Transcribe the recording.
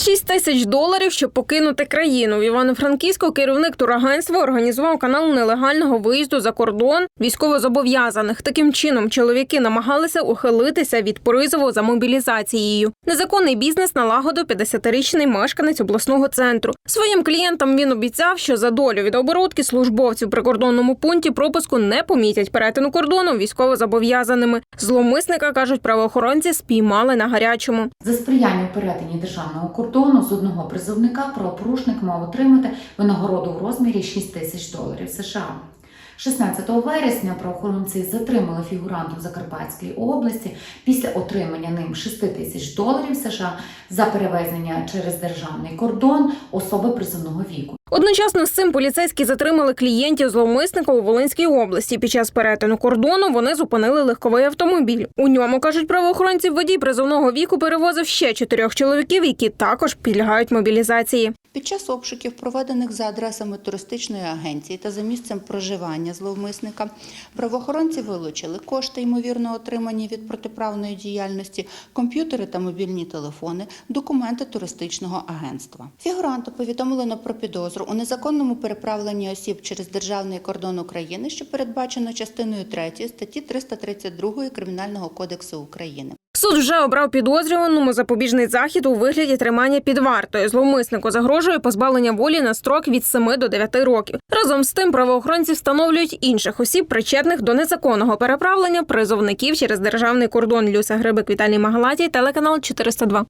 6 тисяч доларів, щоб покинути країну. В Івано-Франківську керівник турагентства організував канал нелегального виїзду за кордон військовозобов'язаних. Таким чином чоловіки намагалися ухилитися від призову за мобілізацією. Незаконний бізнес налагодив 50-річний мешканець обласного центру. Своїм клієнтам він обіцяв, що за долю від оборудки службовців в прикордонному пункті пропуску не помітять перетину кордону військовозобов'язаними. Зловмисника кажуть, правоохоронці спіймали на гарячому. За сприяння перетині державного кордону з одного призовника правопорушник мав отримати винагороду в розмірі 6 тисяч доларів США. 16 вересня правоохоронці затримали фігуранту Закарпатській області після отримання ним 6 тисяч доларів США за перевезення через державний кордон особи призовного віку. Одночасно з цим поліцейські затримали клієнтів зловмисника у Волинській області. Під час перетину кордону вони зупинили легковий автомобіль. У ньому кажуть правоохоронці, водій призовного віку перевозив ще чотирьох чоловіків, які також підлягають мобілізації. Під час обшуків, проведених за адресами туристичної агенції та за місцем проживання зловмисника, правоохоронці вилучили кошти, ймовірно отримані від протиправної діяльності, комп'ютери та мобільні телефони, документи туристичного агентства. Фігуранту повідомлено про підозру у незаконному переправленні осіб через державний кордон України, що передбачено частиною 3 статті 332 Кримінального кодексу України. Суд вже обрав підозрюваному запобіжний захід у вигляді тримання під вартою. Зловмиснику загрожує позбавлення волі на строк від 7 до 9 років. Разом з тим правоохоронці встановлюють інших осіб, причетних до незаконного переправлення призовників через державний кордон. Люся Грибик, Віталій Магалатій, телеканал 402.